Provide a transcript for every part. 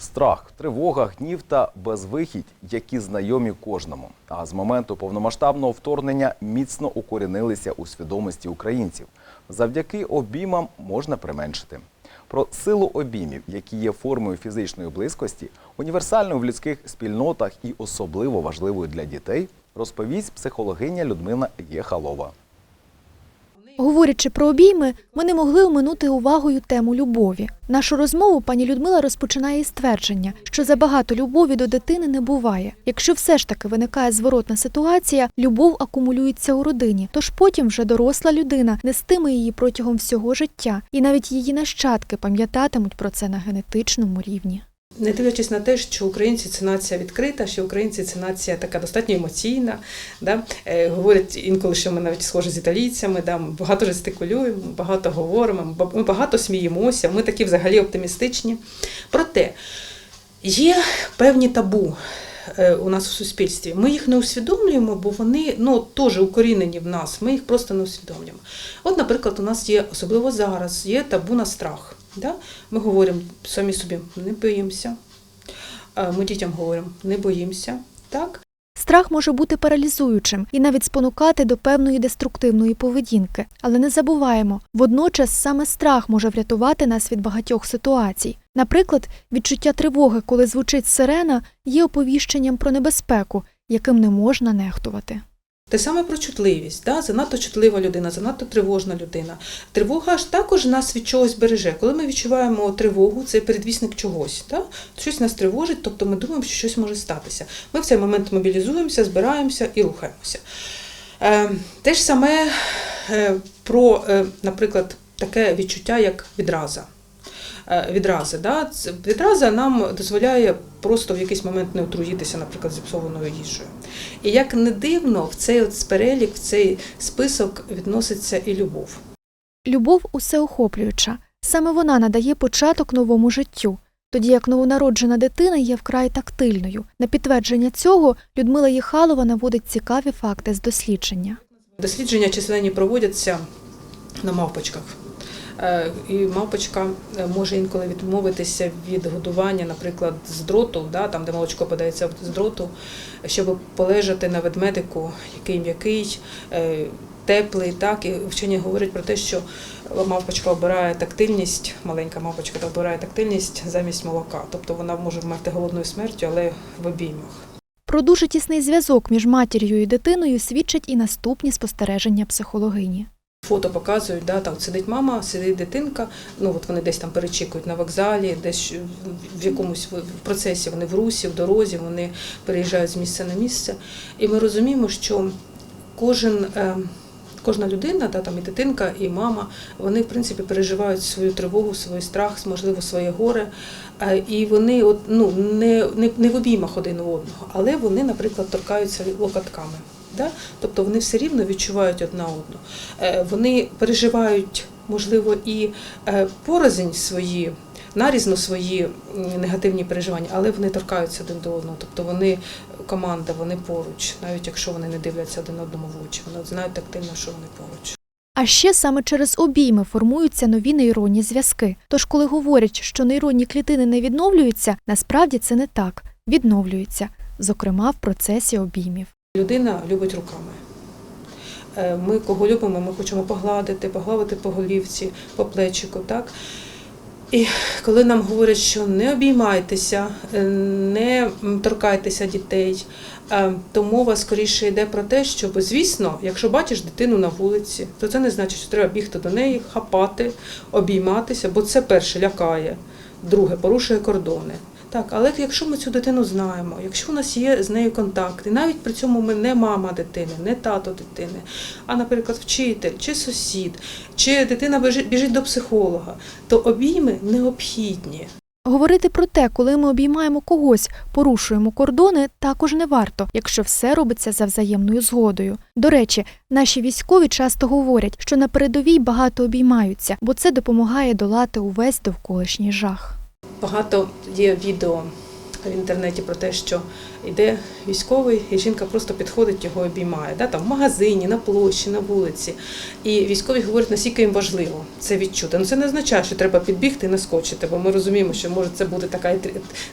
Страх, тривога, гнів та безвихідь, які знайомі кожному. А з моменту повномасштабного вторгнення міцно укорінилися у свідомості українців. Завдяки обіймам можна применшити. Про силу обіймів, які є формою фізичної близькості, універсальною в людських спільнотах і особливо важливою для дітей, розповість психологиня Людмила Єхалова. Говорячи про обійми, ми не могли оминути увагою тему любові. Нашу розмову пані Людмила розпочинає із твердження, що забагато любові до дитини не буває. Якщо все ж таки виникає зворотна ситуація, любов акумулюється у родині, тож потім вже доросла людина нестиме її протягом всього життя, і навіть її нащадки пам'ятатимуть про це на генетичному рівні. Не дивлячись на те, що українці це нація відкрита, що українці це нація така достатньо емоційна. Да? Е, говорять інколи, що ми навіть схожі з італійцями, да? ми багато жестикулюємо, багато говоримо, ми багато сміємося, ми такі взагалі оптимістичні. Проте є певні табу. е, У нас в суспільстві ми їх не усвідомлюємо, бо вони ну теж укорінені в нас. Ми їх просто не усвідомлюємо. От, наприклад, у нас є особливо зараз є табу на страх. Да? Ми говоримо самі собі, не боїмося. Ми дітям говоримо, не боїмося. Так? Страх може бути паралізуючим і навіть спонукати до певної деструктивної поведінки. Але не забуваємо, водночас саме страх може врятувати нас від багатьох ситуацій. Наприклад, відчуття тривоги, коли звучить сирена, є оповіщенням про небезпеку, яким не можна нехтувати. Те саме про чутливість. Да? Занадто чутлива людина, занадто тривожна людина. Тривога ж також нас від чогось береже. Коли ми відчуваємо тривогу, це передвісник чогось. Да? Щось нас тривожить, тобто ми думаємо, що щось може статися. Ми в цей момент мобілізуємося, збираємося і рухаємося. Е, те ж саме е, про, е, наприклад, таке відчуття, як відраза. Е, Відрази, да? Відраза нам дозволяє просто в якийсь момент не отруїтися, наприклад, зіпсованою їжею. І як не дивно, в цей от перелік, в цей список відноситься і любов. Любов усеохоплююча. Саме вона надає початок новому життю. Тоді як новонароджена дитина є вкрай тактильною. На підтвердження цього Людмила Єхалова наводить цікаві факти з дослідження. Дослідження численні проводяться на мавпочках. Е, І мавпочка е, може інколи відмовитися від годування, наприклад, з дроту, да, там, де молочко подається з дроту, щоб полежати на ведмедику, який м'який, е, теплий. Так, і вчені говорять про те, що мавпочка обирає тактильність, маленька мавпочка обирає тактильність замість молока. Тобто вона може вмерти голодною смертю, але в обіймах. Про дуже тісний зв'язок між матір'ю і дитиною свідчать і наступні спостереження психологині. Фото показують, да, там сидить мама, сидить дитинка. Ну от вони десь там перечікують на вокзалі, десь в якомусь процесі вони в русі, в дорозі, вони переїжджають з місця на місце. І ми розуміємо, що кожен. Кожна людина, та там і дитинка, і мама, вони в принципі переживають свою тривогу, свій страх, можливо, своє горе. Е, І вони от, ну, не, не, не в обіймах один у одного, але вони, наприклад, торкаються локотками. Да? Тобто вони все рівно відчувають одна одну. Е, Вони переживають, можливо, і е, порознь свої, нарізно свої негативні переживання, але вони торкаються один до одного. Тобто вони команда, вони поруч, навіть якщо вони не дивляться один одному в очі. Вони знають тактильно, що вони поруч. А ще саме через обійми формуються нові нейронні зв'язки. Тож, коли говорять, що нейронні клітини не відновлюються, насправді це не так. Відновлюються, зокрема в процесі обіймів. Людина любить руками. Е, Ми кого любимо, ми хочемо погладити, погладити по голівці, по плечику. Так? І коли нам говорять, що не обіймайтеся, е, не торкайтеся дітей, е, то мова скоріше йде про те, що, звісно, якщо бачиш дитину на вулиці, то це не значить, що треба бігти до неї, хапати, обійматися, бо це перше лякає, друге порушує кордони. Так, але якщо ми цю дитину знаємо, якщо у нас є з нею контакт, і навіть при цьому ми не мама дитини, не тато дитини, а, наприклад, вчитель чи сусід, чи дитина біжить до психолога, то обійми необхідні. Говорити про те, коли ми обіймаємо когось, порушуємо кордони, також не варто, якщо все робиться за взаємною згодою. До речі, наші військові часто говорять, що на передовій багато обіймаються, бо це допомагає долати увесь довколишній жах. Багато є відео в інтернеті про те, що йде військовий, і жінка просто підходить, його обіймає. Да, там, в магазині, на площі, на вулиці. І військові говорять, наскільки їм важливо це відчути. Ну це не означає, що треба підбігти і наскочити, бо ми розуміємо, що може це буде така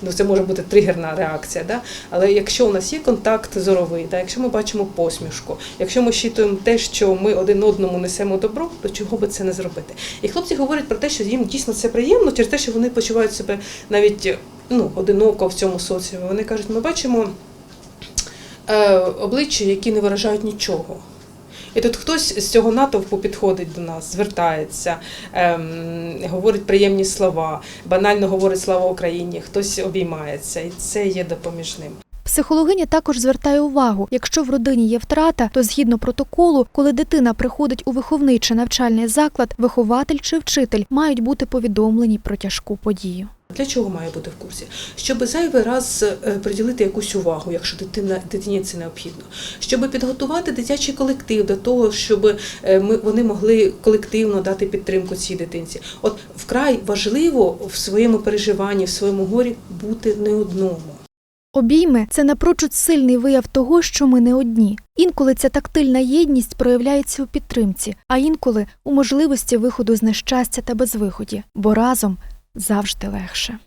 ну, це може бути тригерна реакція. Да? Але якщо у нас є контакт зоровий, да, якщо ми бачимо посмішку, якщо ми щитуємо те, що ми один одному несемо добро, то чого би це не зробити? І хлопці говорять про те, що їм дійсно це приємно через те, що вони почувають себе навіть ну, одиноко в цьому соціумі. Вони кажуть, ми бачимо е, обличчя, які не виражають нічого. І тут хтось з цього натовпу підходить до нас, звертається, ем, говорить приємні слова, банально говорить слава Україні, хтось обіймається, і це є допоміжним. Психологиня також звертає увагу, якщо в родині є втрата, то згідно протоколу, коли дитина приходить у виховний чи навчальний заклад, вихователь чи вчитель мають бути повідомлені про тяжку подію. Для чого має бути в курсі? Щоб зайвий раз е, приділити якусь увагу, якщо дитина дитині це необхідно, щоб підготувати дитячий колектив до того, щоб е, ми вони могли колективно дати підтримку цій дитинці. От вкрай важливо в своєму переживанні, в своєму горі бути не одному. Обійми це напрочуд сильний вияв того, що ми не одні. Інколи ця тактильна єдність проявляється у підтримці, а інколи у можливості виходу з нещастя та безвиході, бо разом завжди легше.